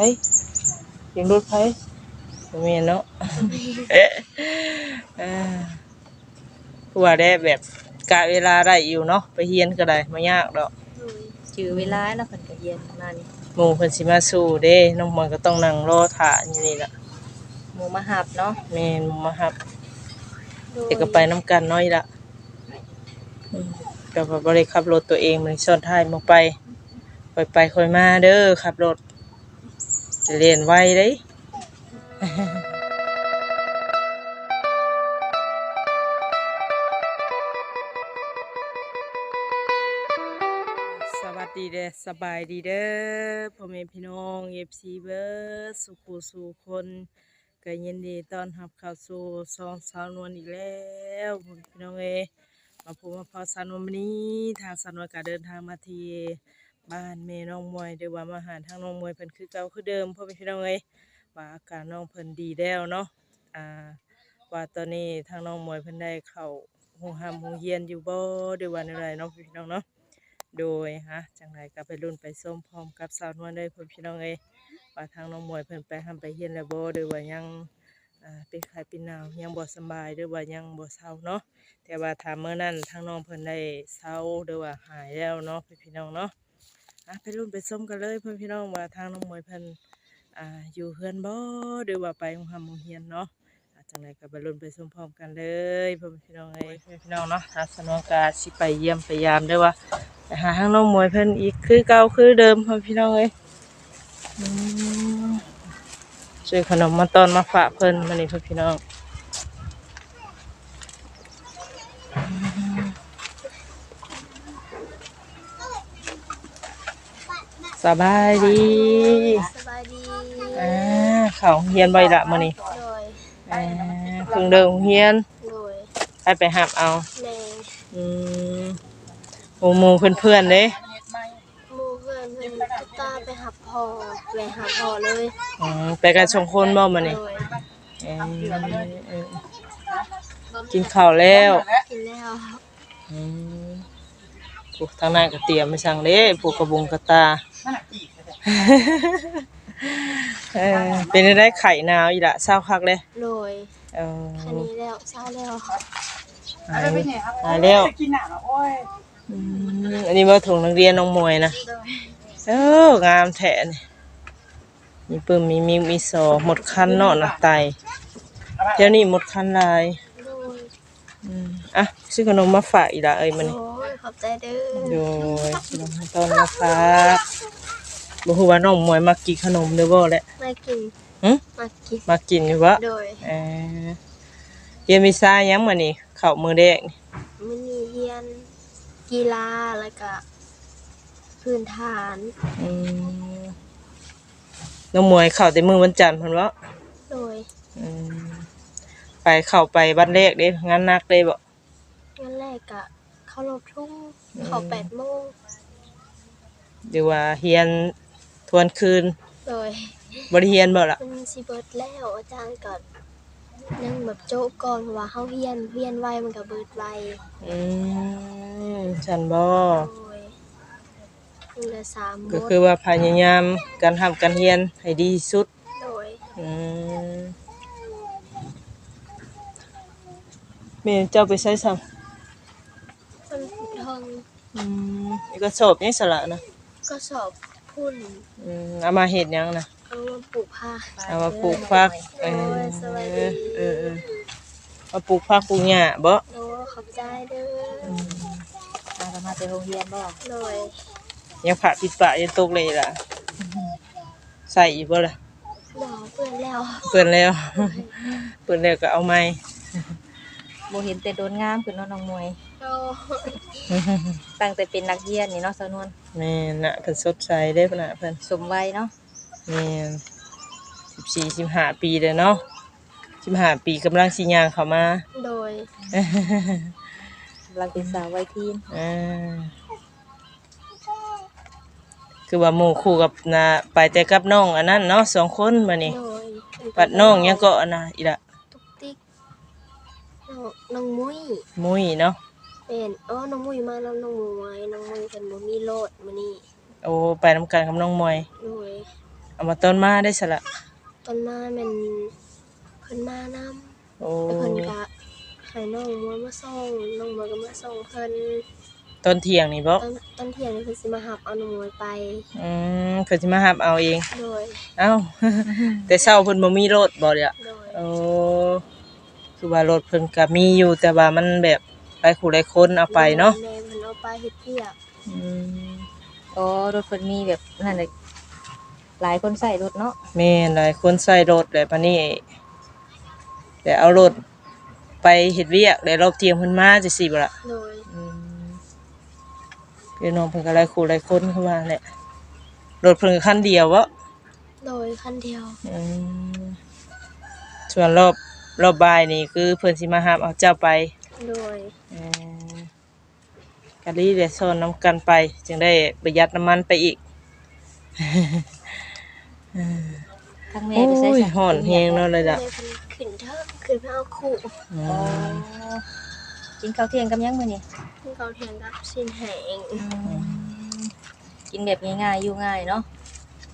ฮ้ยเสียงรถไฟบ่แม่นเนาะเอ๊ะเอ่าผู้ว่าได้แบบกะเวลาได้อยู่เนาะไปเฮียนก็ได้บ่ยากดอกโดยจือเวลาแล้วเพิ่นก็เย็นมานี่หมู่เพิ่นสิมาสู่เด้น้องมอนก็ต้องนั่งรอท่าอยู่นี่ล่ะหมู่มาหับเนาะแม่นมารับโดยเด็กก็ไปน้ำกันน้อยละอืมก็บ่ได้ขับรถตัวเองมันซ้อนท้ายมาไปค่อยไปค่อยมาเด้อขับรถ จะเรียนไวเด้ยสวัสดีเด้อสบายดีเด้อพ่อแม่พี่น้องเอฟซีเบิร์สุขูสู่คนก็ยินดีต้อนรับเข้าสู่ซองสาวนวลอีกแล้วพ่อแม่พี่น้องเอมาพบมาพอสาวนวลวันนี้ทางสาวนวลก็เดินทางมาที่ บ้านแม่น้องมวยเดี๋ยวว่ามาหาทางน้องมวยเพิ่นคือเก่าคือเดิมพ่อแม่พี่น้องเอยว่าอาการน้องเพิ่นดีแล้วเนาะอ่าว่าตอนนี้ทางน้องมวยเพิ่นได้เข้าโรงหามโรงเรียนอยู่บ่เดี๋ยวว่าในไรเนาะพี่น้องเนาะโดยฮะจังไรก็ไปรุ่นไปส้มพร้อมกับสาวนวลเลยพ่อพี่น้องเอ้ยว่าทางน้องมวยเพิ่นไปทำไปเฮียนแล้วบ่หรือว่ายังอ่าเป็นไข้เป็นหนาวยังบ่สบายหรือว่ายังบ่เศร้าเนาะแต่ว่าถ้าเมื่อนั้นทางน้องเพิ่นได้เศร้าหรือว่าหายแล้วเนาะพื่พี่น้องเนาะ อะไปรุ่นไปส้มกันเลยเพื่อนพี่น้องว่าทางน้องมวยเพิ่นอ่าอยู่เฮือนบ่หรือว่าไปโรงหำโรงเรียนเนาะอะจังไรก็ไปรุ่นไปส้มพร้อมกันเลยเพื่อนพี่น้องเอ้ยเพื่อนพี่น้องเนาะทางสนวนกาสิไปเยี่ยมไปยามเด้อว่าไปหาทางน้องมวยเพิ่นอีกคือเก่าคือเดิมพ่อพี่น้องเอ้ยอืมซื้อขนมมาตอนมาฝากเพิ่นมานี่พ่อพี่น้อง สบายดีสบายดีอ่าเข่าเฮียนใบละมานี่โดยอ่าเพิ่งเดิมเฮียนโดยไปไปหับเอาแม่อืมหมู่หมู่เพื่อนๆเด้หมูเพื่อนเพื่อนตุ๊กตาไปหับพอไปหับพอเลยอืมไปกันสองคนบ่มานี่โดยเอิ่มเอิ่มกินข้าวแล้วกินแล้วอืมพวกทางนั้นก็เตรียมไปสั่งเด้พวกกระบุงกระตา เออเป็นได้ไข่หนาวอีละเศร้าคักเลยโดยเออคันนี้แล้วเศร้าแล้วหายหายแล้วอืมอันนี้มาถุงนักเรียนน้องมวยนะโดยเอองามแท้นี่มีปื้มมีมีมีสอหมดคันเนาะนะไตเที่ยวนี้หมดคันหลายโดยอืมอะซื้อขนมมาฝากอีกละเอ้ยมันโดย ขอบใจเด้อโดยขนมต้นมาฝากบ่ฮู้ว่าน้องมวยมากินขนมหรือบ่แหละมากินหึมากินมากินอยู่วะโดยเออเรียนวิชาหยังมื้อนี้เข้ามื้อแรกนี่มินีเฮียนกีฬาแล้วก็พื้นฐานอืมน้องมวยเข้าแต่มื้อวันจันทร์เพิ่นว่าโดยอืมไปเข้าไปวันแรกเด้งานหนักเด้บ่งั้นแรกอะ เข้ารบทุ่งเข้าแปดโมงหรือว่าเรียนทวนคืนโดยบ่ได้เรียนบ่ล่ะมันสิเบิดแล้วอาจารย์ก็นั่งแบบโจ๊กก่อนเพราะว่าเฮาเฮียนเฮียนไวมันก็เบิดไวอืมฉันบ่โอ้ยมันละสามหมก็ดคือว่าพยายามการทำการเรียนให้ดีที่สุดโดยอืมแม่เจ้าไปใช้ซ้ำมัน ทองอืมนี่ก็สอบนี่สละนะก็สอบพุ่นอืมเอามาเฮ็ดหยังนะเอามาปลูกผ้าเอามาปลูกฟักเอโอ้อยสวัสเอดีอเออเออเอาปลูกฟักปลูกหญ้าบ่โอ้ขอบใจเด้อมาก็มาไปโรงเรียนบ่โดยยังผ่าปิดปากยังตกเลยล่ะ ใส่อีกบ่ล่ะหมอเปื้อนแล้วเปิดแล้ว เปิดแล้วก็เอาใหม่บ่เห็นแต่โดนงามขึ้นเนาะน้องมวย โอ้ตั้งแต่เป็นนักเรียนนี่เนาะสาวนวลแม่นน่ะเพิ่นสดใสเด้พุ่นน่ะเพิ่นสมวัยเนาะแม่น14 15ปีเด้อเนาะ15ปีกำลังสิย่างเข้ามา โดยกำลังเป็นสาววัยทีนอ่าคือว่าหมู่คู่กับนะไปแต่กับน้องอันนั้นเนาะสองคนมานี่โดยปัดน้องยังก็อันน่ะอีละตุ๊กติ๊กน้องน้องมุ้ยมุ้ยเนาะ เป็นอ๋อน้องมุ้ยมาแล้วน้องมวยน้องมุ้ยเป็นบ่มีโลดมื้อนี้โอ้ไปนำกันกับน้องมวยโดยเอามาต้นมาได้สละตอนมาแมันเพิ่นมานโอ้ำแล้วเพิ่นก็ให้น้องมวยมาส่งน้องมวยก็มาส่งเพิ่นต้นเที่ยงนี่บ่ตอนตอนเที่ยงนี่เพิ่นสิมาหับเอาน้องมวยไปอืมเพิ่นสิมารับเอาเอง โดยเอ้า แต่เช้าเพิ่นบ่มีรถบ่เด้อโดยโอ้คือว่ารถเพิ่นก็มีอยู่แต่ว่ามันแบบ หลายคู่หลายคนเอาไปเนาะแม่เพิ่นเอาไปเฮ็ดเวียกอืมอ๋อรถเพิ่นมีแบบนั่นแหละหลายคนใส่รถเนาะแม่นหลายคนใส่รถแล้วปานนี้แต่เอารถไปเฮ็ดเวียกแล้วรอบเที่ยงเพิ่นมาจังซี่บ่ล่ะโดยอืมพี่น้องเพิ่นก็หลายคู่หลายคนเข้ามาแหละรถเพิ่นก็คันเดียวบ่โดยคันเดียวอืมส่วนรอบรอบบ่ายนี่คือเพิ่นสิมารับเอาเจ้าไป โดยอืมกะลีเดี๋ยวซ้อนน้ำกันไป จึงได้ประหยัดน้ำมันไปอีกทั้งแม่โอ้ไปใส่ยสักห่อนแฮงเนาะเลยแม่ล่ะเพิ่นขึ้นเถอะขึ้นไปเอาคู่อือ๋อมกินข้าวเที่ยงกับยังมื้อนี่เพิ่นเขาเถียงกับสินแหงกินแบบง่ายๆอยู่ง่ายเนาะ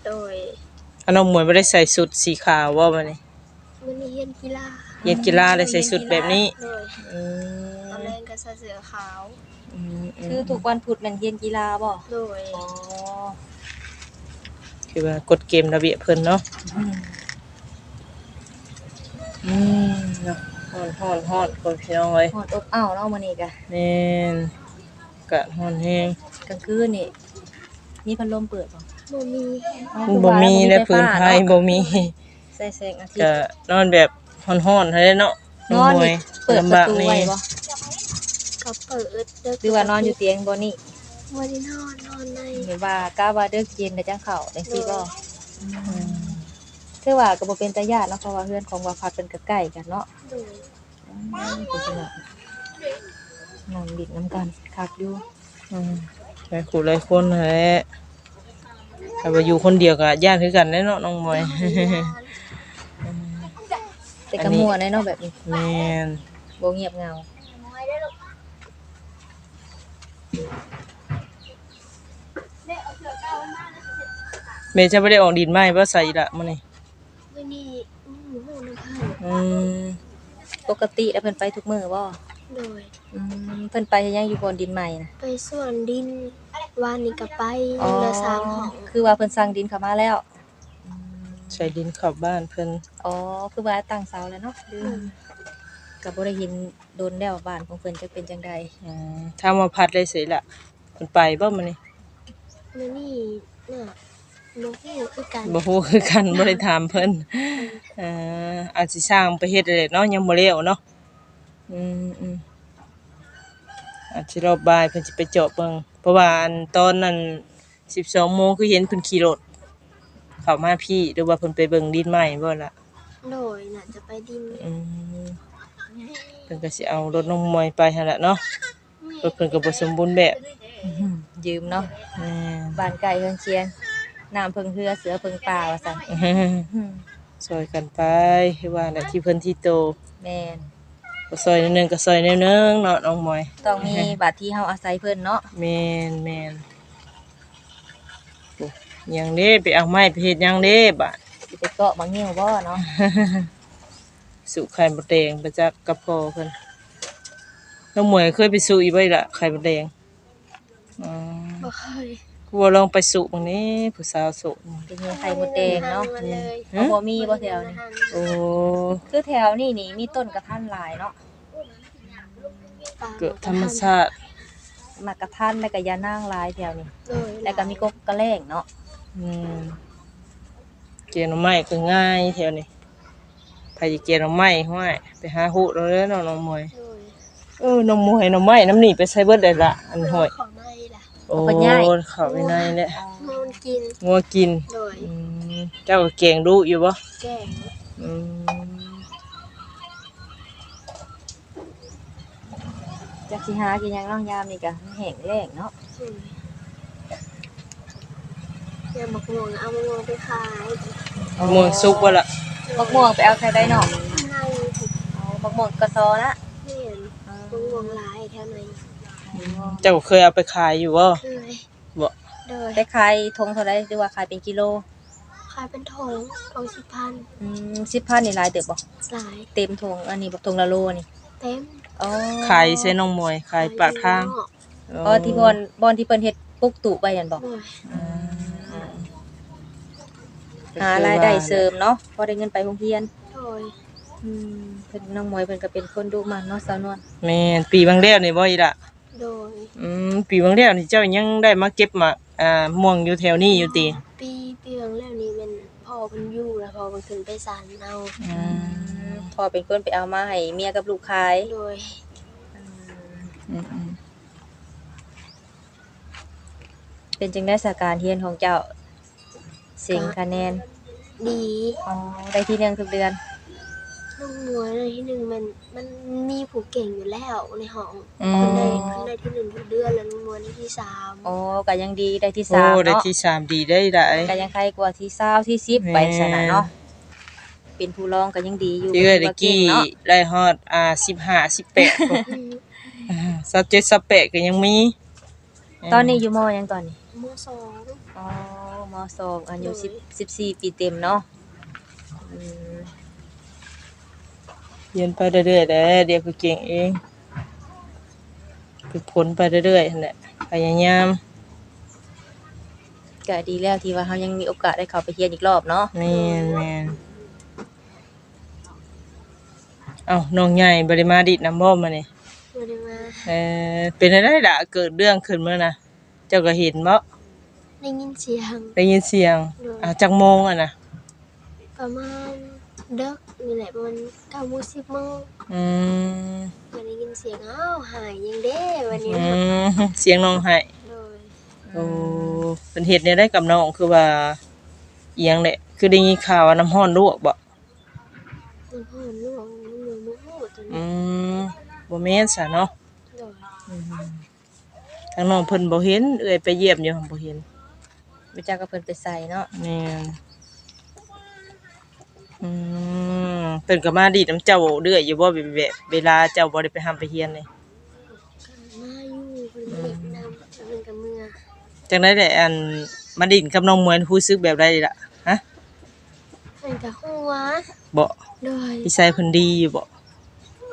โดยอันน้องหมวยบ่ได้ใส่สุดสีขาวว่าบัดนี้มื้อนี้เรียนกีฬา เย็นกีฬาได้ใส่สุดแบบนี้โดยอืตอนมแรกก็ใส่เสื้อขาวอืมอืมคือทุกวันพุธแม่นเรียนกีฬาบ่โดยอ๋อคือว่ากฎเกมระเบียบเพิ่นเนาะอืมอืมเนาะฮ้อนฮ้อนฮ้อนคนพี่น้องเอ้ยฮอดอบอ้าวเนาะมื้อนี้ก็แม่นกะฮ้อนแฮง กลางคืนนี่มีพัดลมเปิดบ่บ่มีอ๋อบ่มีในไฟพื้นฟ้าไผเนาะบ่มีใส่แสงอาทิตก็ย์นอนแบบ ฮ้อนๆให้ได้เนาะนอนหมวนี่ยเปิดลำประบากตูนี่ไว้บ่ก็เปิดเด้หรือว่านอนอยู่เตียงบ่นี่บ่ได้นอนนอนในหรือว่ากะว่าเด้อเย็นแล้วจังเข้าจังซี่บ่คือว่าก็บ่เป็นตาญาติเนาะเพราะว่าเฮือนของว่าพักเพิ่นก็ใกล้กันเนาะโดยอืมเป็นจังได๋นั่งดินน้ำกันคักอยู่อืมหลายคู่หลายคนนั่นแหละถ้าว่าอยู่คนเดียวก็ย่านคือกันแน่เนาะน้องมวย แต่อัก็นนี้ม่วนแน่เนาะแบบนี้แม่นบ่เงียบเหงาแม่จะบ่ได้ออกดินไม้บ่ใส่ละมื้อนี้มื้อนี้อืมโหน้ำเพิ่นอืมปกติแล้วเพิ่นไปทุกมื้อบ่โดยอืมเพิ่นไปยังอยู่บนดินใหม่นะไปสวนดินวานนี้ก็ไปเหลือสามห้องคือว่าเพิ่นสั่งดินเข้ามาแล้ว ใส่ดินเข้าบ้านเพิ่นอ๋อ คือว่าตั้งเสาแล้วเนาะก็บ่ได้เห็นโดนแล้วบ้านของเพิ่นจะเป็นจังใดอืมถ้ามาพัดได้สิละเพิ่นไปบ่มื้อนี้มื้อนี้น่ะบ่ฮู้คือกันบ่ฮู้คือกันบ่ได้ถามเพิ่นเอ่ออาจสิสร้างไปเฮ็ดได้เนาะยังบ่แล้วเนาะอืมอืมอาจสิรอบบ่ายเพิ่นสิไปเจาะเบิ่งเพราะว่าอันตอนนั้น12โมงคือเห็นเพิ่นขี่รถ เข้ามาพี่หรือว่าเพิ่นไปเบิ่งดินใหม่บ่ล่ะโดยน่าจะไปดินอืมเพิ่นก็สิเอารถน้องมวยไปหั่นล่ะเนาะรถเพิ่นก็บ่สมบูรณ์แบบยืมเนาะแม่นบ้านไก่เฮือนเคียงน้ำเพิ่งเฮือเสือเพิ่งป่าว่าซั่นซอยกันไปคือว่าแหละที่เพิ่นที่โตแม่นก็ซอยนิดนึงก็ซอยนิดนึงเนาะน้องมวยต้องมีบาดที่เฮาอาศัยเพิ่นเนาะแม่นแม่นโอ้ห ยังเด้ไปเอาไม้ไปเฮ็ดหยังเด้บาดสิไปเกาะบางหิ้วบ่เนาะสุไข่มดแดงไปจากกระเพาะเพิ่นน้องมวยเคยไปสู่อีกบ่ล่ะไข่มดแดงอืมบ่เคยกูว่าลองไปสู่บังนี้ผู้สาวโสดเป็นไข่มดแดงเนาะมันเลยเอาบ่มีบ่แถวนี้โอ้คือแถวนี้นี่มีต้นกระทันหลายเนาะเกิดธรรมชาติหมากกระทันแล้วก็ยานางหลายแถวนี้โดยแล้วก็มีกกกระแลงเนาะ อืมเกียนเอาไม้ก็ง่ายแถวนี้ไผสิเกียนเอาไม้ห้วยไปหาหูเราเด้อเนาะน้องมวยโดยเออน้องมวยน้องไม้น้ำนี่ไปใส่เบิดได้ละอันห้อยของในล่ะโอ้เข้าไปในแหละมันกินงัวกินโดยอืมเจ้าก็เก่งดูอยู่บ่แกงอืมจักสิหากินหยังน้องยามนี่ก็แห้งแล้งเนาะ อืมเดี๋ยวบักม่วงเอามะม่วงไปขายม่วงสุกบ่ล่ะบักม่วงไปเอาใส่ได้เนาะในถูกเอาบักม่วงกระซอละเห็นมะม่วงหลายแถวไหนเจ้าเคยเอาไปขายอยู่บ่เคยบ่โดยได้ขายทงเท่าไรหรือว่าขายเป็นกิโลขขายเป็นทงทงสิบพันอืม10,000นี่หลายเติบบ่หลายเต็มถุงอันนี้บ่ถุงละโลนี่เต็มอ๋อขายใส่น้องมวยขายปากทาง อ๋อที่บอนบอนที่เพิ่นเฮ็ดปุกตุไว้นั่นบ่โดย หารายได้เสริมเนาะพอได้เงินไปโรงเรียนโดยอืมเพิ่นน้องมวยเพิ่นก็เป็นคนดุมันเนาะสาวนวลแม่นปีบางแล้วนี่บ่อีละโดย อืมปีบางแล้วนี่เจ้ายังได้มาเก็บหมากอ่าม่วงอยู่แถวนี้อยู่ติปีปีหลังแล้วนี่เป็นพ่อเป็นอยู่แล้วพอมันขึ้นไปศาลเอาอืมพอเป็นคนไปเอามาให้เมียกับลูกขายโดยอืมอืมเป็นจังได้สาการเฮียนของเจ้า เสียงคะแนนดีอ๋อได้ที่หนึ่งทุกเดือนน้องมวยในที่หนึ่งมันมันมีผู้เก่งอยู่แล้วในห้องอืคนมได้คนได้ที่หนึ่งทุกเดือนแล้วน้องมวยในที่สามอ๋อก็ยังดีได้ที่โอ้สามได้เนาะที่สามดีได้ได้ก็ยังใครกว่าที่เศร้าที่สิบแม่ไปสนะเนาะเป็นผู้รองก็ยังดีอยู่ที่เอ้ยตะบ่กี้เนาะได้ฮอดอ่า15 18อืม สักเจ็ดสักแปดก็ยังมี ตอนนี้อยู่มยังตอนนี้มสองอ๋อมสองอายุสิบสิบสี่ปีเต็มเนาะอืมเรียนไปเรื่อยๆแหละเดี๋ยวก็เก่งเองฝึกผลไปเรื่อยๆนั่นแหละพยายามก็ดีแล้วที่ว่าเขายังมีโอกาสได้เข้าไปเรียนอีกรอบเนาะแม่นแม่นเอ้าน้องใหญ่บ่ได้มาดิดน้ำบ่มานี่มาได้มาเออเป็นอะไรล่ะเกิดเรื่องขึ้นเมื่อน่ะเจ้าก็เห็นบ่ได้ยินเสียง ได้ยินเสียงอ่าจักโมงอะนะประมาณเด็กนี่แหละประมาณเก้าโมงสิบโมงอืมก็ได้ยินเสียงอ้าวหายยังเด้วันนี้อืมเสียงน้องให้โดยโอ้เป็นเหตุเนี่ยได้กับน้องคือว่าเอียงแหละคือได้ยินข่าวว่าน้ำห้อนลวกบ่ มันพ่อลูกมันเหมือนมันพูดตอน อื นี้ ม บ่แม่นซะเนาะโดยทางน้องเพิ่นบ่เห็น เอ้ยไปเยี่ยมอยู่บ่เห็นรู้จักกับเพิ่นไปใส่เนาะแม่นอืมเพิ่นก็มาดีดน้ำเจ้าเรื่อยอยู่บ่แบบแบบเวลาเจ้าบ่ได้ไปหำไปเฮียนนี่มาอยู่คนเด็กนำเป็นกับเมื่อจังได๋แหละอันมาดินกับน้องมวยรู้สึกแบบใดล่ะฮะเป็นกับหัวบ่โดยนิสัยเพิ่นดีอยู่บ่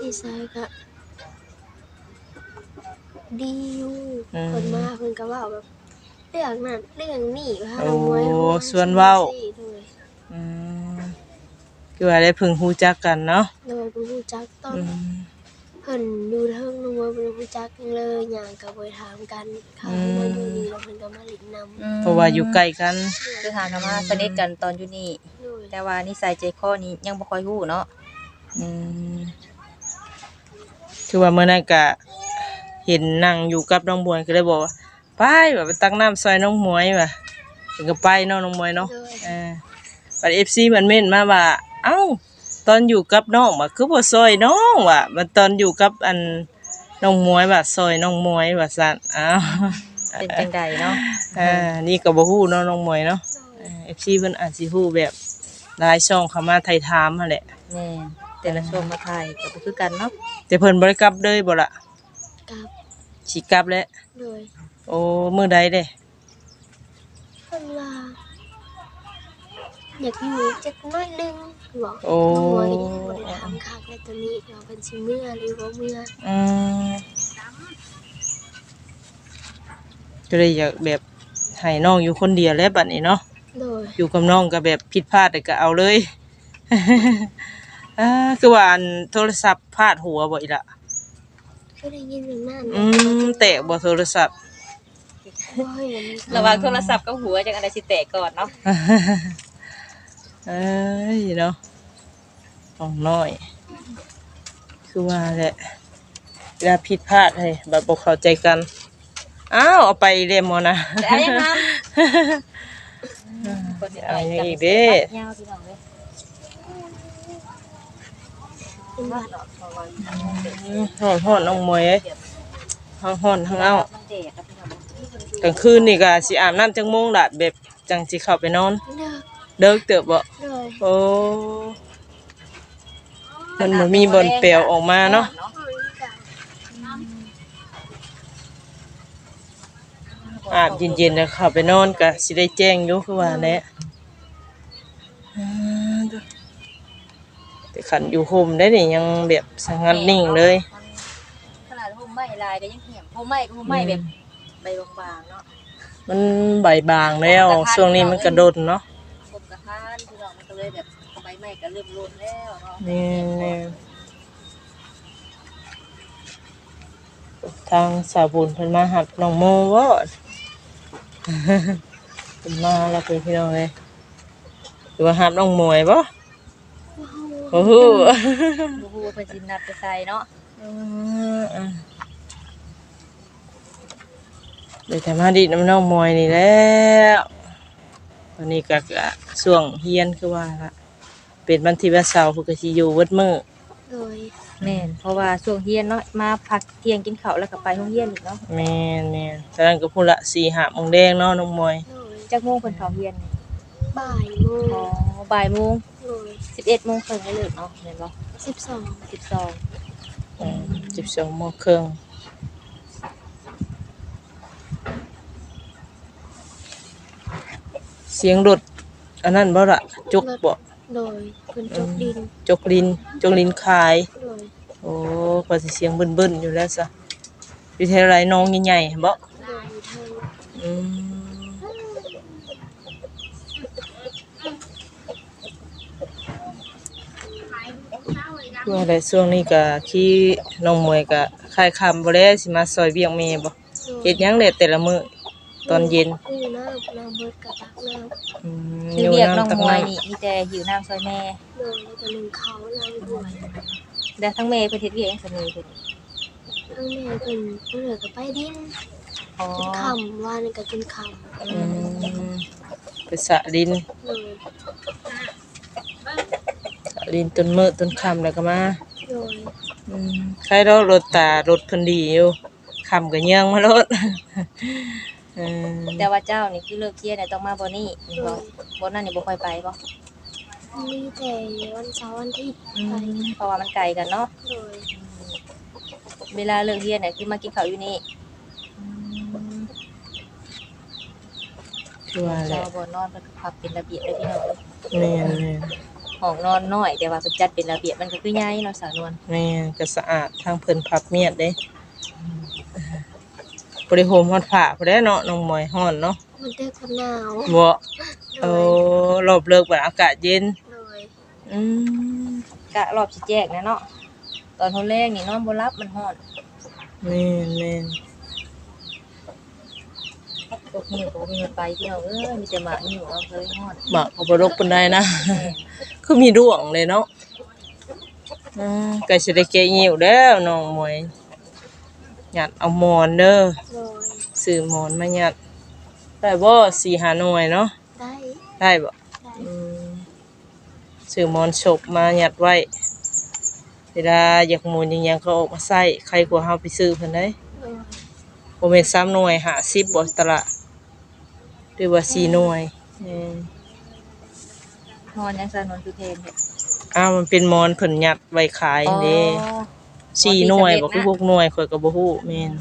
ดีไซน์ก็ ดีอยู่คนมาคนก็ว่าแบบเรื่องนั้นเรื่องนี้ว่าเรามวยโอ้ส่วนเว้า โดยอืมคือว่าได้เพิ่งฮู้จักกันเนาะโดยเป็นผู้จักต้นอืมเพิ่นอยู่เทิงนัวเป็นผู้จักเลยอย่างก็บ่ถามกันเขามาอยู่นี่แล้วเพิ่นก็มาหลินนำเพราะว่าอยู่ใกล้กัน คือหากันมาสนิทกันตอนอยู่นี่ โดยแต่ว่านิสัยใจคอนี้ยังบ่ค่อยฮู้เนาะอืมคือว่าเมื่อนั้นก็ เห็นนั่งอยู่กับน้องบวยก็เลยบอกว่าไปแบบไปตักน้ำซอยน้องหมวยว่ะถึงก็ไปเนาะน้องหมวยเนาะโดยเออบัด FC มันเม่นมาว่า เอ้า ตอนอยู่กับน้องว่าคือบ่ซอยน้องว่ะมันตอนอยู่กับอันน้องหมวยว่าซอยน้องหมวยว่าซั่นอ้าวเป็นจังใดเนาะอ่านี่ก็บ่ฮู้เนาะน้องหมวยเนาะเออ FC เพิ่นอาจสิฮู้แบบหลายช่องเข้ามาไทยถามหั่นแหละแม่นแต่ละช่วงมาถ่ายก็บ่คือกันเนาะแต่เพิ่นบ่ได้กลับเลยบ่ล่ะกับ สิกลับแล้วโดยโอ้มื้อใดเด้เพิ่นว่าอยากอยู่จักน้อยหนึงบอกโอ้มวยก็ยังบ่ได้ถามคักในตัวนี้ว่าเพิ่นสิเมื่อหรือบ่เมื่ออืมก็เลยอยากแบบให้น้องอยู่คนเดียวแล้วบัดนี้เนาะ โดยอยู่กับน้องก็แบบผิดพลาดแต่ก็เอาเลย อ่าคือว่าอันโทรศัพท์พลาดหัวบ่อีละ ก็ได้ยินอย่างนั้นอืมแตกบ่โทรศัพท์บ่เห็นระหว่างโทรศัพท์กับหัวจังอันใดสิแตกก่อนเนาะเอ้ยเนาะของน้อย คือว่าแหละเวลาผิดพลาดให้แบบบ่เข้าใจกัน อ้าวเอาไปเรียมอนะ แต่อันยังนั้นคนสิเอาอย่างจัอีกเด้ยาวพี่น้องเด้เป็นว่า ห่อนห่อนน้องมวยเอ้ยห่อนห่อนทั้งเอามันแดดครับพี่น้องกลางคืนนี่ก็สิอาบน้ำจังโมงละแบบจังสิเข้าไปนอนเลิกเดิกเติบบ่โดยโอ้มันบ่มีบอลเปลวออกมาเนาะอาบเย็นๆแล้วเข้าไปนอนก็สิได้แจ้งอยู่คือว่าแหละอ่าเด้อ แต่ขันอยู่โฮมได้นี่ยังแบบสงัดนิ่งเลย ขนาดห่มไม้ลายก็ยังเหี่ยมห่มไม้ก็ห่มไม้แบบใบบางๆเนาะมันใบบางแล้ว ช่วงนี้มันกระโดดเนาะห่มกระทานพี่น้องมันก็เลยแบบใบไม้ก็เริ่มโลนแล้วเนาะนี่นี่ทางสาวบุญเพิ่นมาหับน้องโมวะเพิ่นมาแล้วเพิ่นพี่น้องเลยหรือว่าหับน้องมวยบ่ โอ้โหบ่ฮู้ว่าเพิ่นสินัดไปใส่เนาะเดี๋ยวแต่มาดีน้ำน้องมวยนี่แล้วตอนนี้ก็ก็ช่วงเฮียนคือว่าละเป็นวันที่วันเสาร์เพิ่นก็สิอยู่เบิดมื้อโดยแม่นเพราะว่าช่วงเรียนเนาะมาพักเที่ยงกินข้าวแล้วก็ไปโรงเรียนอีกเนาะแม่นแม่นฉะนั้นก็พูดละ4 5โมงแดงเนาะน้องมวยโดยจักโมงเพิ่นเข้าเรียนนี่บ่ายโมงอ๋อบ่ายโมง โดย11โมงครึ่งให้เลิกเนาะแม่นบ่สิบสอง12อืม12โมงครึ่งเสียงรถอันนั้นบ่ล่ะจุกบ่โดยเพิ่นจกดินจกลินจกลินคาย โดยโอ้ก็สิเสียงเบิ่นๆอยู่แล้วซะวิทยาลัยน้องใหญ่ๆบ่โดยอยู่ทาง อืม ว่าได้ช่วงนี้ก็ที่น้องมวยก็คายคำบ่แล้วสิมาซอยเบี้ยงแม่บ่โดเฮ็ยดหยังได้แต่ละมื้อตอนเย็นกู้น้ำน้ำเบิดกระตักน้ำอืมคือเรียกน้องตักมวยำนี่มีแต่หิวน้ำซอยแม่โดยแล้วก็หนึ่งเขาน้ำด้วยแต่ทั้งแม่เพิ่นเฮ็ดเวียกเองเสมอเพิ่นทั้งแม่เป็นผู้เหลือกับไปดินอ๋อกินคำว่านี่ก็กินคอืมไปสระดินำโดย สระดินต้นมื้อต้นค่ำแล้วก็มาโดยอืมใครรถรถตารถเพิ่นดีอยู่ค่ำก็เยื่องมารถเออแต่ว่าเจ้านี่คือเลิกเที่ยงเนี่ยต้องมาบ่นี่นี่บ่บ่นั่นนี่บ่ค่อยไปบ่มีแต่วันเสาร์วันอาทิตย์อืไปมเพราะว่ามันไกลกันเนาะโดยเวลาเลิกเรียนเนี่ยคือมากินข้าวอยู่นี่คือว่าแหเช้าละบ่นอนเพิ่นก็พับเป็นระเบียบเลยพี่น้องเอ้ยแม่นแม่น ห้องนอนน้อยแต่ว่าเพิ่นจัดเป็นระเบียบมันก็คือใหญ่เนาะสาวนวลแม่นก็สะอาดทางเพิ่นพับเมียดเด้บ่ได้โฮมฮอดผ้าพุ่นแหละเนาะน้องมอยฮ้อนเนาะมันเด็กคนหนาวบ่โดโอ้ยรอบเลิกบัดอากาศเย็นโดยอืมกะรอบสิแจกนะเนาะตอนเฮาแรงนี่นอนบ่หลับมันร้อน แม่นแม่น พวกนี้ก็บ่มีเงินไปพี่น้องเอ้ยมีแต่หมาอยู่เอาเลยร้อนหมากก็บ่รกปานใดนะ คือมีดวงเลยเนาะอืมก็สิได้แก้หิวแล้วน้องมวยหยัดเอาหมอนเด้อโดยซื้อหมอนมาหยัดได้บ่4 5หน่วยเนาะได้ได้บ่ได้อืมซื้อหมอนศพมาหยัดไว้ เวลาอยากหมุนอหยังๆก็ออกมาใส่ใครกว่าเฮาไปซื้อเพิ่นได้ โดยบ่แม่น3หน่วย50บ่ตลาด หรือว่า4หน่วยแม่นนอนยังสาวนวลคือเพลงเนี่ยอ้าวมันเป็นหมอนเพิ่นยัดไว้ขายเด้อ๋อสี่หน่วยบ่คือหกหน่วยข่อยก็บ่ฮู้แม่น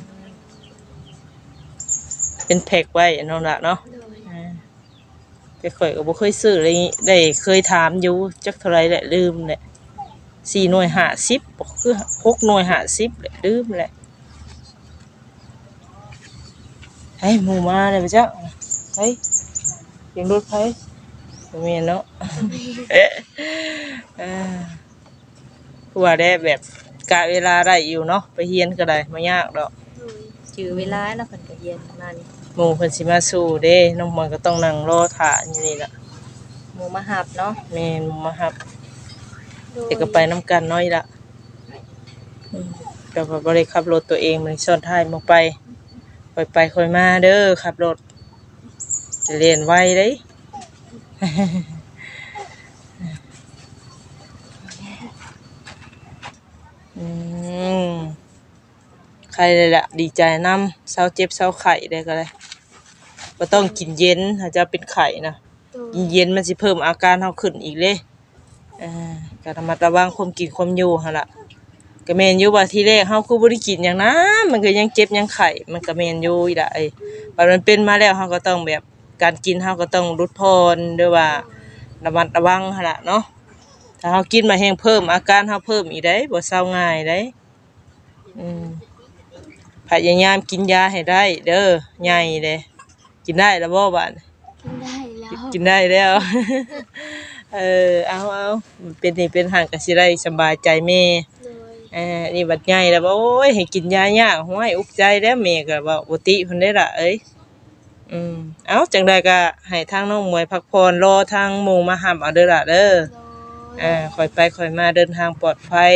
เป็นแพ็คไว้เนาะล่ะเนาะโดยอ่าแต่ข่อยก็บ่เคยซื้อเลยได้เคยถามอยู่จักเท่าไหร่แหละลืมแหละสี่หน่วย50บ่คือหกหน่วย50แหละลืมแหละให้หมู่มาเลยบ่จ๊ะเฮ้ยเสียงรถไผบ่แม่นเนาะเอ๊ะอ่าผู้ว่าได้แบบกะเวลาได้อยู่เนาะไปเฮียนก็ได้ไม่ยากดอกโดยชื่อเวลาแล้วเพิ่นก็เย็นมานี่หมู่เพิ่นสิมาสู่เด้น้องมอนก็ต้องนั่งรอท่าอยู่นี่ล่ะหมู่มาหับเนาะแม่นหมู่มารับโดยแต่ก็ไปนํกันน้อยละอืมแต่ว่าบ่ได้ขับรถตัวเองมันซ้อนท้ายมาไปค่อยไปค่อยมาเด้อขับรถจะ เรียนไวเด้อืมใครเลยล่ะดีใจนำเศร้าเจ็บเศร้าไข้ได้ก็เลยก็ต้องกินเย็นถ้าจะเป็นไข้นะโดยกินเย็นมันสิเพิ่มอาการเฮาขึ้นอีกเลยอ่าก็ระมัดระวังความกินความอยู่หั่นล่ะก็แม่นอยู่ว่าทีแรกเฮาคือบ่ได้กินหยังนะมันก็ยังเจ็บยังไข้มันก็แม่นอยู่อีล่ะไอ้บัดมันเป็นมาแล้วเฮาก็ต้องแบบ การกินเฮาก็ต้องลดพรหรือว่าระมัดระวังหั่นล่ะเนาะถ้าเฮากินมาแห้งเพิ่ม อาการเฮาเพิ่มอีกได้บ่เศร้าง่ายได้อืมพยายามกินยาให้ได้ เด้อใหญ่เด้กินได้แล้วบ่บัดกินได้แล้วกินได้แล้ว เออเอาเอามันเป็นนี่เป็นห่างก็สิได้สบายใจแม่ โดยเออนี่บัดใหญ่แล้วบ่โอ้ยให้กินยายากห้วยอุกใจแล้วแม่ก็ว่าบ่ติเพิ่นได้ล่ะเอ้ย อืมเอาจังไดก็ให้ทางน้องมวยพักผ่อนรอทางหมู่มาหับเอาเด้อล่ะเด้อโดยอ่าค่อยไปค่อยมาเดินทางปลอดภัย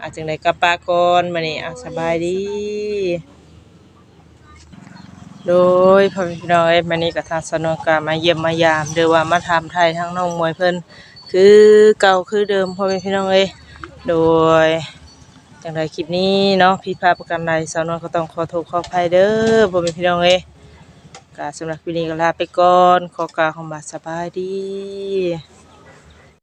อาจังไดกลับปาก่อนมื้อนี้เอาสบายดี โดยพ่อแม่พี่น้องเอ้ยมื้อนี้ก็ทางสนองกามาเยี่ยมมายามเด้อว่ามาถามไทยทางน้องมวยเพิ่นคือเก่าคือเดิมพ่อแม่พี่น้องเอ้ยโดยจังไดคลิปนี้เนาะผิดพลาดประการใดสาวนวลก็ต้องขอโทษขออภัยเด้อพ่อแม่พี่น้องเอ้ย ก็สำหรับคลิปนี้ก็ลาไปก่อนขอกล่าวคำว่าสบายดี